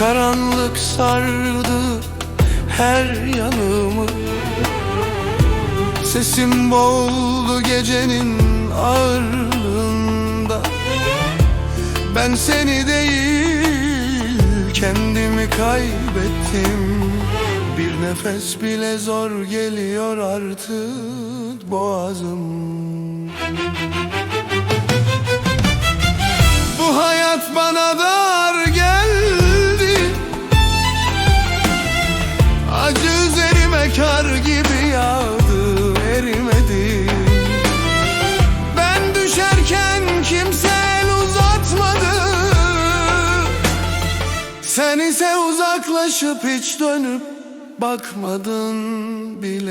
Karanlık sardı her yanımı. Sesim boğuldu gecenin ağırlığında Ben seni değil kendimi kaybettim. Bir nefes bile zor geliyor artık boğazım. Bu hayat bana dar Sen ise uzaklaşıp hiç dönüp bakmadın bile